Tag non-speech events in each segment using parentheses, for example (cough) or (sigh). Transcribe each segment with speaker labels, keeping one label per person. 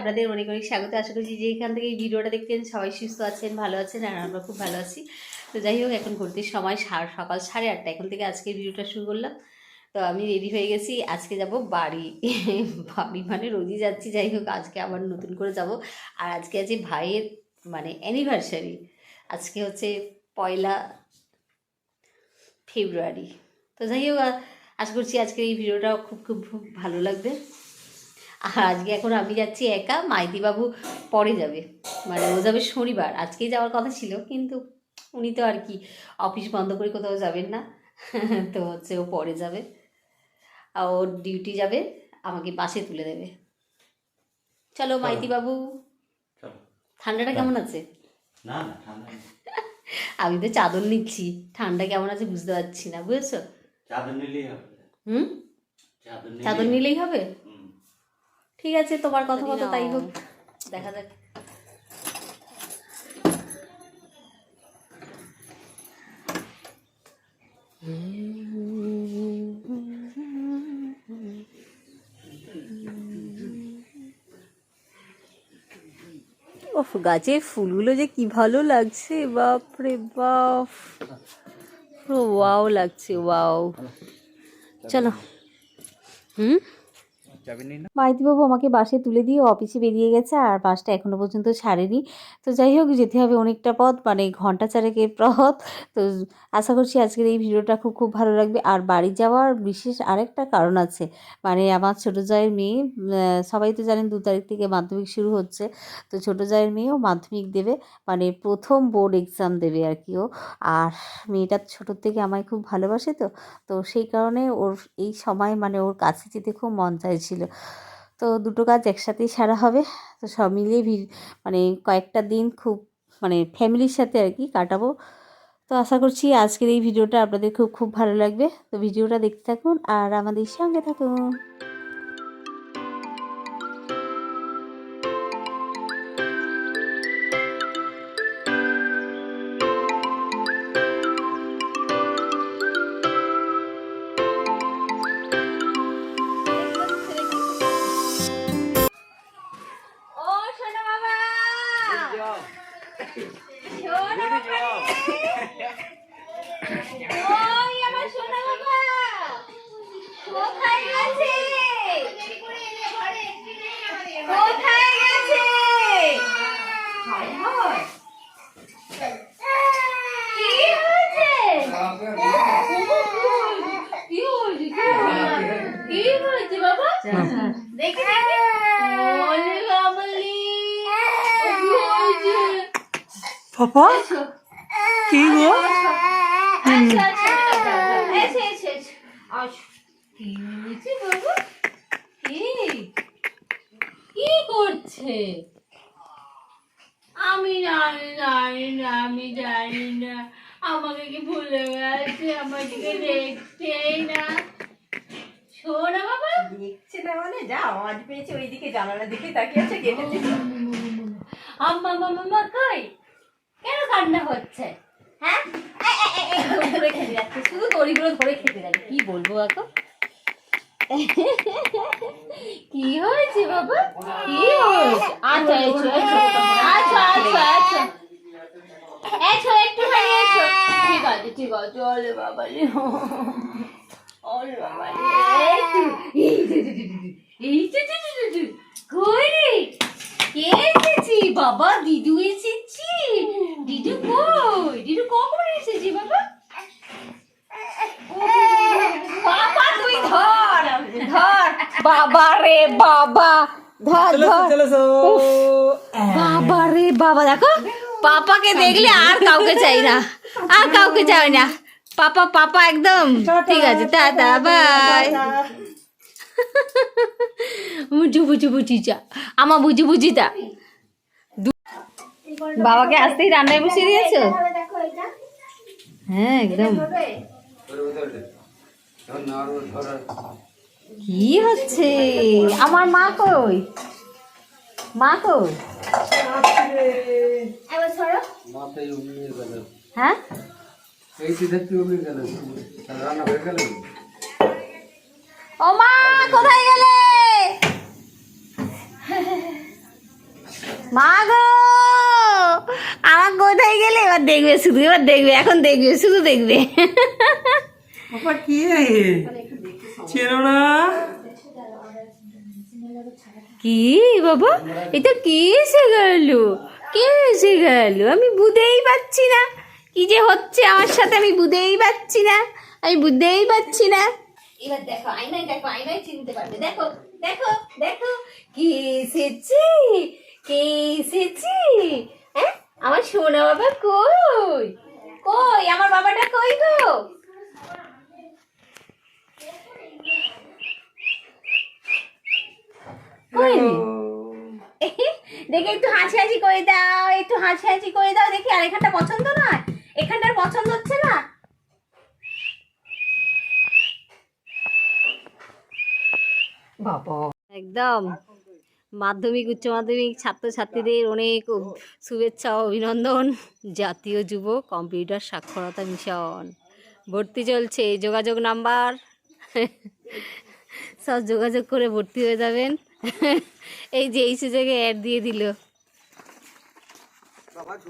Speaker 1: আপনাদের অনেক অনেক স্বাগত। আশা করছি যে এখান থেকে এই ভিডিওটা দেখতেন সবাই সুস্থ আছেন, ভালো আছেন, আর আমরা খুব ভালো আছি। তো যাই হোক, এখন ঘুরতে সময় সকাল সাড়ে আটটা। এখন থেকে আজকে ভিডিওটা শুরু করলাম। তো আমি রেডি হয়ে গেছি। আজকে যাব বাড়ি। বাড়ি মানে রোজই যাচ্ছি, যাই হোক, আজকে আবার নতুন করে যাব। আর আজকে আছে ভাইয়ের মানে অ্যানিভার্সারি আজকে হচ্ছে পয়লা ফেব্রুয়ারি। তো যাই হোক আশা করছি আজকের এই ভিডিওটা খুব খুব খুব ভালো লাগবে। আর আজকে এখন আমি যাচ্ছি একা মাইতি বাবু পরে যাবে। মানে ও যাবে শনিবার আজকেই যাওয়ার কথা ছিল কিন্তু উনি তো আর কি অফিস বন্ধ করে কোথাও যাবেন না। (laughs) তো হচ্ছে ও পরে যাবে। আর ওর ডিউটি যাবে আমাকে বাসে তুলে দেবে। চলো মাইতি বাবু ঠান্ডাটা কেমন আছে?
Speaker 2: না না ঠান্ডা (laughs)
Speaker 1: আমি তো চাদর নিচ্ছি ঠান্ডা কেমন আছে বুঝতে পারছি না বুঝেছ?
Speaker 2: চাদর নিলেই হবে।
Speaker 1: হুম?
Speaker 2: চাদর নিলেই
Speaker 1: হবে। ঠিক আছে তোমার কথা মতো তাই হোক। দেখা যাক। ওফ গাছের ফুলগুলো যে কি ভালো লাগছে বাপ রে বাপ। পুরো ওয়াও লাগছে ওয়াও চলো। হুম? মাইতিবাবু আমাকে বাসে তুলে দিয়ে অফিসে বেরিয়ে গেছে আর বাসটা এখনও পর্যন্ত ছাড়েনি। তো যাই হোক, যেতে হবে অনেকটা পথ মানে ঘণ্টা চারেকের পথ। তো আশা করছি আজকের এই ভিডিওটা খুব খুব ভালো লাগবে। আর বাড়ি যাওয়ার বিশেষ আরেকটা কারণ আছে। মানে আমার ছোটো জায়ের মেয়ে সবাই তো জানেন দু তারিখ থেকে মাধ্যমিক শুরু হচ্ছে। তো ছোটো জায়ের মেয়েও মাধ্যমিক দেবে মানে প্রথম বোর্ড এক্সাম দেবে আর কি ও। আর মেয়েটা ছোটোর থেকে আমায় খুব ভালোবাসে তো। তো সেই কারণে ওর এই সময় মানে ওর কাছে যেতে খুব মন চাইছিল। তো দুটো কাজ একসাথেই সারা হবে। তো সব মিলিয়ে মানে কয়েকটা দিন খুব মানে ফ্যামিলির সাথে আর কি কাটাবো। তো আশা করছি আজকের এই ভিডিওটা আপনাদের খুব খুব ভালো লাগবে। তো ভিডিওটা দেখতে থাকুন আর আমাদের সঙ্গে থাকুন। দেখি দেখি ওলে বাবলি কি
Speaker 3: পাপা? কি গো?
Speaker 1: আচ্ছা আচ্ছা আচ্ছা কি করছে আমি জানি জানি না আমি জানি না আমাকে কি ভুলে গেছে? আমাকে দেখছেই না? শোনা বাবা।
Speaker 3: দেখছে না মানে যা আওয়াজ পেয়েছে ওইদিকে জানালার দিকে তাকিয়ে আছে গেটের দিকে
Speaker 1: আম্মা মামা মা কই? কেন কান্না হচ্ছে? হ্যাঁ? ধরে খেতে যাচ্ছে শুধু দড়িগুলো ধরে খেতে যাবে কি বলব এখন কি হয়েছে বাবা? কি হয়েছে? আচ্ছা এসো এসো। আচ্ছা আচ্ছা আচ্ছা এসো একটুখানি এসো। ঠিক আছে ঠিক আছে ওলে বাবা বাবা দিদু এসেছি দিদু কই দিদু কখন এসেছি বাবা বাবা তুই ধর ধর বাবা রে বাবা ধর ধর বাবা রে বাবা দেখো পাপাকে দেখলে আর কাউকে চাই না আর কাউকে চাই না পাপা পাপা একদম। ঠিক আছে টাটা বাই। বুঝু বুঝু বুঝিটা আমার বুঝু বুঝিটা বাবাকে আসতেই রান্নায় বসিয়ে দিয়েছ? হ্যাঁ একদম। কি হচ্ছে? আমার মা কই? মা কই? হ্যাঁ?
Speaker 4: এই সিধা তুই উমিয়ে গেল রান্না হয়ে গেল
Speaker 1: ও মা কোথায় গেলে?
Speaker 5: মা গো আমার কোথায় গেলে? এবার দেখবে শুধু এবার দেখবে এখন দেখবে শুধু দেখবে।
Speaker 6: বাবা কি চেনো না?
Speaker 5: কি বাবা? এটা কি এসে গেল? কে এসে গেল? আমি বুঝতেই পারছি না। কি যে হচ্ছে আমার সাথে আমি বুঝতেই পারছি না আমি বুঝতেই পারছি না। এবার দেখো আয়নায় দেখো আয়নায় চিনতে পারবে। দেখো দেখো দেখো কে এসেছি? কে এসেছি? হ্যাঁ? আমার সোনা বাবা কই? কই? আমার বাবাটা কই গো? কই দেখে একটু হাসি হাসি করে দাও একটু হাসি হাসি করে দাও দেখি আর এখানটা পছন্দ নয়? এখানটার পছন্দ হচ্ছে না? বাবা। একদম। মাধ্যমিক উচ্চ মাধ্যমিক ছাত্রছাত্রীদের অনেক শুভেচ্ছা অভিনন্দন। জাতীয় যুব কম্পিউটার সাক্ষরতা মিশন। ভর্তি চলছে যোগাযোগ নাম্বার। সব যোগাযোগ করে ভর্তি হয়ে যাবেন। এই যে এই সুযোগে অ্যাড দিয়ে দিল।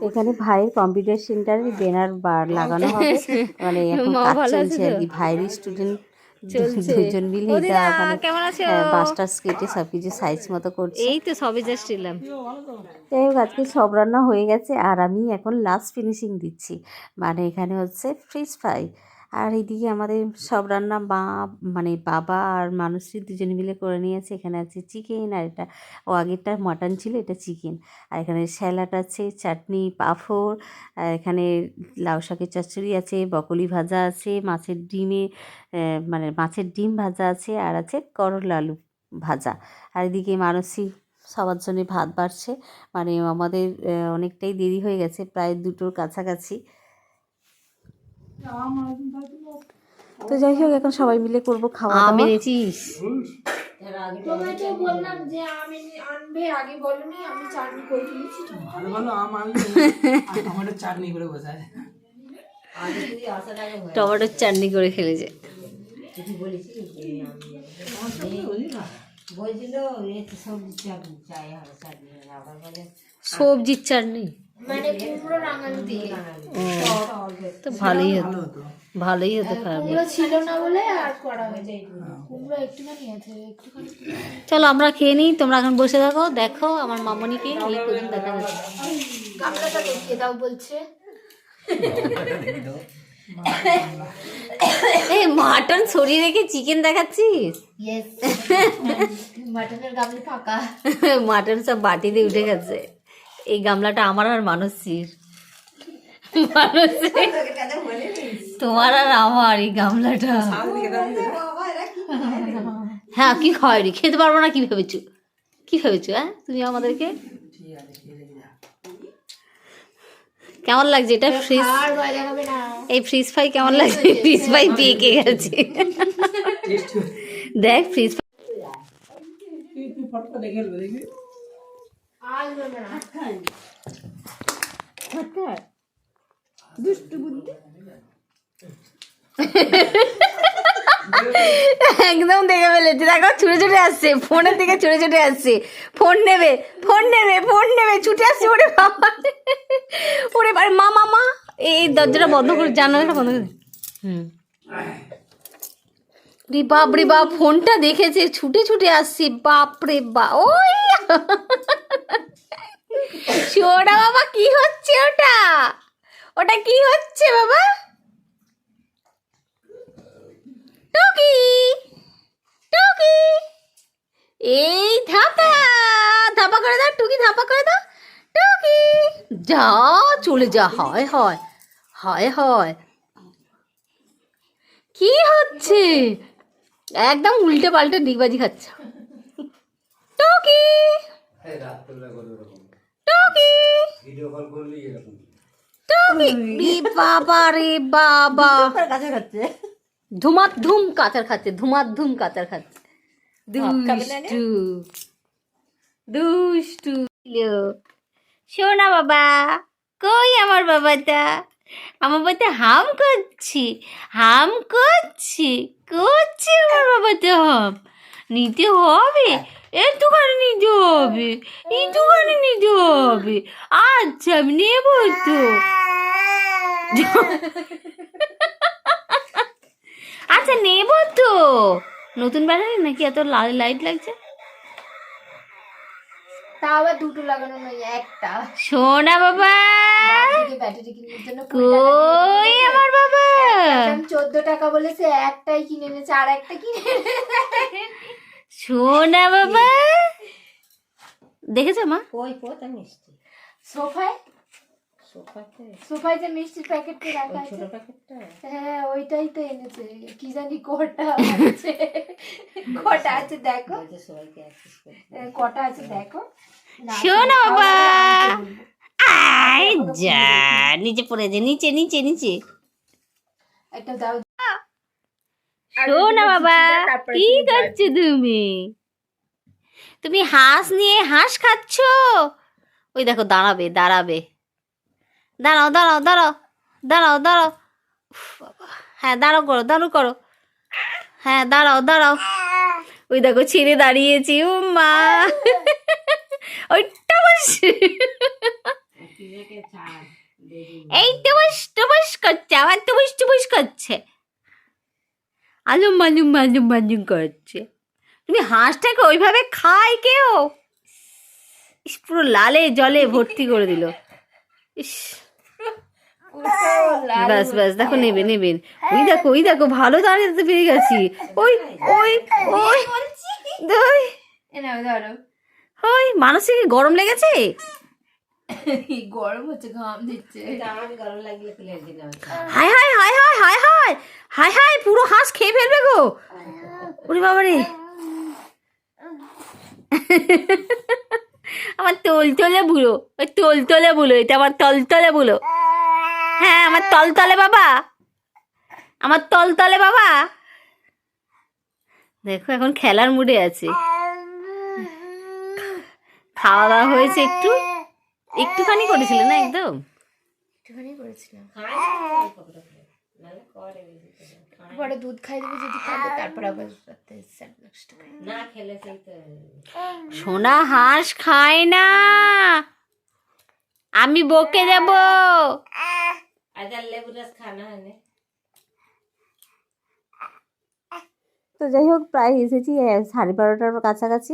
Speaker 5: এখানে ভাইয়ের কম্পিউটার সেন্টারের ব্যানার বার লাগানো হবে। (laughs) মানে এখন কাজ চলছে আর কি। ভাইয়ের স্টুডেন্ট দুজন মিলে এটা মানে সাইজ মতো করছে।
Speaker 1: এই তো সবে জাস্ট এলাম।
Speaker 5: যাই হোক আজকে সব রান্না হয়ে গেছে আর আমি এখন লাস্ট ফিনিশিং দিচ্ছি। মানে এখানে হচ্ছে ফ্রিজ ফ্রাই আর এইদিকে আমাদের সব রান্না মা মানে বাবা আর মানুষটি দুজনে মিলে করে নিয়েছে। এখানে আছে চিকেন আর এটা, ও আগেরটা মাটন ছিল, এটা চিকেন আর এখানে স্যালাড আছে চাটনি পাঁপড়, আর এখানে লাউ শাকের চচ্চড়ি আছে বকলি ভাজা আছে, মাছের ডিমে মানে মাছের ডিম ভাজা আছে, আর আছে করলা আলু ভাজা। আর এদিকে মানসী সবার জন্য ভাত বাড়ছে। মানে আমাদের অনেকটাই দেরি হয়ে গেছে, প্রায় দুটোর কাছাকাছি। তো যাই হোক এখন সবাই মিলে করব খাওয়া দাওয়া।
Speaker 1: মেরেছিস
Speaker 7: তোমাকে বললাম যে আমি আনবে আগে বলনি আমি চাটনি করে দিয়েছি
Speaker 6: ভালো ভালো আম আনলে আর টমেটোর চাটনি করে বসায়
Speaker 1: টমেটোর চাটনি করে খেলেছে সবজির চাটনি
Speaker 7: মানে কুমড়ো রাঙালি দিয়ে।
Speaker 1: তো ভালোই হতো। ভালোই হতো খারাপ
Speaker 7: কুমড়ো ছিল না বলে আর করা হয়ে যায় কুমড়ো একটুখানি আছে একটুখানি।
Speaker 1: চলো আমরা খেয়ে নিই। তোমরা এখন বসে থাকো দেখো আমার মামনিকে এই পর্যন্ত দেখা যাচ্ছে
Speaker 7: গামলাটা দেখিয়ে দাও বলছে।
Speaker 1: এই মাটন সরিয়ে রেখে চিকেন দেখাচ্ছিস?
Speaker 7: মাটনের গামলি ফাঁকা।
Speaker 1: মাটন সব বাটিতে উঠে গেছে। এই গামলাটা আমার আর মানসির মানসির তোমার আর আমার এই গামলাটা। হ্যাঁ কি খাওয়াই খেতে পারব না কি ভেবেছো? কি ভেবেছো হ্যাঁ? তুমি আমাদেরকে
Speaker 6: ঠিক আছে খেয়ে দেখি যা
Speaker 1: কেমন লাগছে? এটা ফ্রিজ এই ফ্রিজ ফ্রাই কেমন লাগছে? (laughs) ফ্রিজ ফ্রাই পেকে গেছে। দেখ ফ্রিজ
Speaker 6: তুই তুই (laughs)
Speaker 1: একদম দেখে ফেলেছে। দেখো ছুটে ছুটে আসছে। ফোনের দিকে ছুটে ছুটে আসছে। ফোন নেবে ফোন নেবে ফোন নেবে ছুটে আসছে ওরে বাবা। ওরে বাবা মা মা মা। এই দরজাটা বন্ধ করে জানালাটা বন্ধ করে। হুম। রে বাপ রে বাপ ফোনটা দেখেছে ছুটে ছুটে আসছে। বাপ রে বা ওই। সোনা বাবা কি হচ্ছে ওটা? ওটা কি হচ্ছে বাবা? টুকি টুকি। এই ধাপা ধাপা করে দাও টুকি ধাপা করে দাও। টুকি। যা চলে যা হয় হয় হয় হয়। কি হচ্ছে? একদম উল্টে পাল্টে ডিগবাজি খাচ্ছ। টুকি। টুকি। টুকি। বাবা রে বাবা।
Speaker 5: কাছে খাচ্ছে।
Speaker 1: ধুমাত ধুম কাচার খাচ্ছে ধুমাত ধুম কাচার খাচ্ছে। দুষ্টু। দুষ্টু। শোনা বাবা কই আমার বাবাটা? আমার বাবাটা হাম করছি হাম করছি করছি আমার বাবাটা হাম। নিতে হবে একটুখানি নিতে হবে একটুখানি নিতে হবে। আচ্ছা আমি নেব তো। (laughs) আচ্ছা নেব তো নতুন ব্যাটারি নাকি এত লাল লাইট লাগছে?
Speaker 7: তা আবার দুটো লাগানো নয় একটা।
Speaker 1: সোনা বাবা।
Speaker 7: ব্যাটারি কিনার জন্য
Speaker 1: কই আমার বাবা?
Speaker 7: চোদ্দ টাকা বলেছে একটাই কিনে এনেছে আর একটা কিনে।
Speaker 1: সোনা বাবা। দেখেছ মা?
Speaker 3: কই কোথা মিষ্টি
Speaker 7: সোফায়
Speaker 3: সোফাতে?
Speaker 7: সোফায় যে মিষ্টির প্যাকেটটা রাখা আছে।
Speaker 3: ছোট প্যাকেটটা?
Speaker 7: হ্যাঁ ওইটাই তো এনেছে। কি জানি কটা আছে। (laughs) কটা আছে দেখো।
Speaker 3: সবাইকে
Speaker 7: কটা আছে দেখো। না,
Speaker 1: শোনো বাবা।
Speaker 7: আমি
Speaker 1: যা নিচে পড়েছে নিচে নিচে নিচে।
Speaker 7: একটা দাও।
Speaker 1: শোনা বাবা কি করছ তুমি? তুমি হাঁস নিয়ে হাঁস খাচ্ছ? ওই দেখো দাঁড়াবে দাঁড়াবে। দাঁড়াও দাঁড়াও দাঁড়াও দাঁড়াও দাঁড়াও। হ্যাঁ দাঁড়াও করো দাঁড়াও করো। হ্যাঁ দাঁড়াও দাঁড়াও। ওই দেখো, ছেড়ে দাঁড়িয়েছি ও মা ওইটা বস।
Speaker 3: পিজাকে ছাড় দেরি
Speaker 1: এই টুবুস করছে, আবার টুবুস টুবুস করছে। আলুম মালুম মালুম মালুম করছে। তুমি হাঁসটাকে ওইভাবে খায় কেউ? পুরো লালে জলে ভর্তি করে দিল। ইস। ব্যাস ব্যাস দেখো নেবে নেবেন ওই দেখো ওই দেখো ভালো দাঁড়িয়ে পেরে গেছি। ওই ওই ওই
Speaker 7: ধরো।
Speaker 1: ওই গরম লেগেছে?
Speaker 7: গরম হচ্ছে ঘাম দিচ্ছে।
Speaker 3: গরম লাগলে প্লেট দিলাম
Speaker 1: হায় হায় হায় হায় হায় হায় হায় হায় পুরো হাঁস খেয়ে ফেলবে গো। ওরে বাবা রে (laughs) আমার তোলতলে বুড়ো, ওই তোলতলে বুড়ো, এটা আমার তলতলে বুড়ো। হ্যাঁ আমার তলতলে বাবা। আমার তলতলে বাবা। দেখো, এখন খেলার মুডে আছে। খাওয়া দাওয়া হয়েছে একটু। একটুখানি করেছিল না একদম?
Speaker 7: একটুখানি করেছিলাম। পরে দুধ খাই দেবো যদি খাবে তারপর আবার রাতে স্যান্ড নষ্ট খাই।
Speaker 3: না খেলে সেই তো
Speaker 1: সোনা হাঁস খায় না। আমি বকে দেব।
Speaker 3: আচ্ছা লেবু রস খানা হয় না।
Speaker 1: তো যাই হোক প্রায় এসেছি সাড়ে বারোটার কাছাকাছি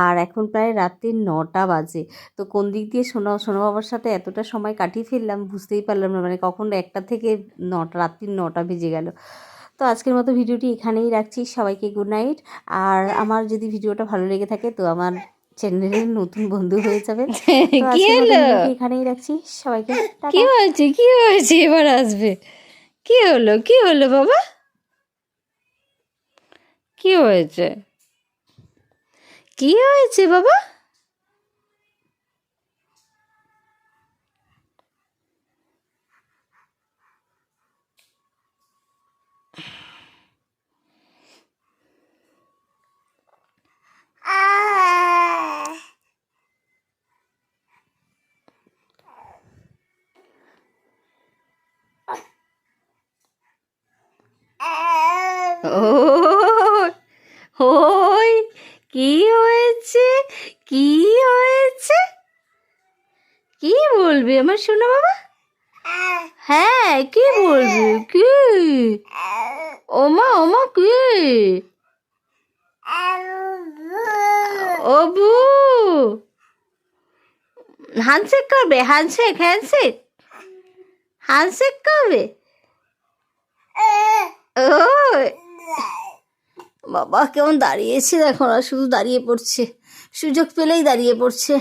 Speaker 1: আর এখন প্রায় রাত্রি নটা বাজে। তো কোন দিক দিয়ে সোনা সোনা বাবার সাথে এতটা সময় কাটিয়ে ফেললাম বুঝতেই পারলাম না মানে কখন একটা থেকে নটা রাত্রি নটা বেজে গেল। তো আজকের মতো ভিডিওটি এখানেই রাখছি। সবাইকে গুড নাইট আর আমার যদি ভিডিওটা ভালো লেগে থাকে তো আমার চ্যানেলের নতুন বন্ধু হয়ে যাবে (laughs)
Speaker 5: কি হলো?
Speaker 1: এখানেই রাখছি। সবাইকে।
Speaker 5: কি হয়েছে? কি হয়েছে? এবার আসবে। কি হলো? কি হলো বাবা? কি হয়েছে? কি হয়েছে বাবা ওই ওই কি হয়েছে কি হয়েছে কি বলবি আমার শোনো বাবা? হ্যাঁ কি বলবি? কি? ওমা ওমা, কি? অবু। হ্যান্ডশেক করবে? Handshake handshake. হ্যান্ডশেক করবে? ওই। বাবা, কেমন দাঁড়িয়েছে দেখো না, শুধু দাঁড়িয়ে পড়ছে। সুযোগ পেলেই দাঁড়িয়ে পড়ছে।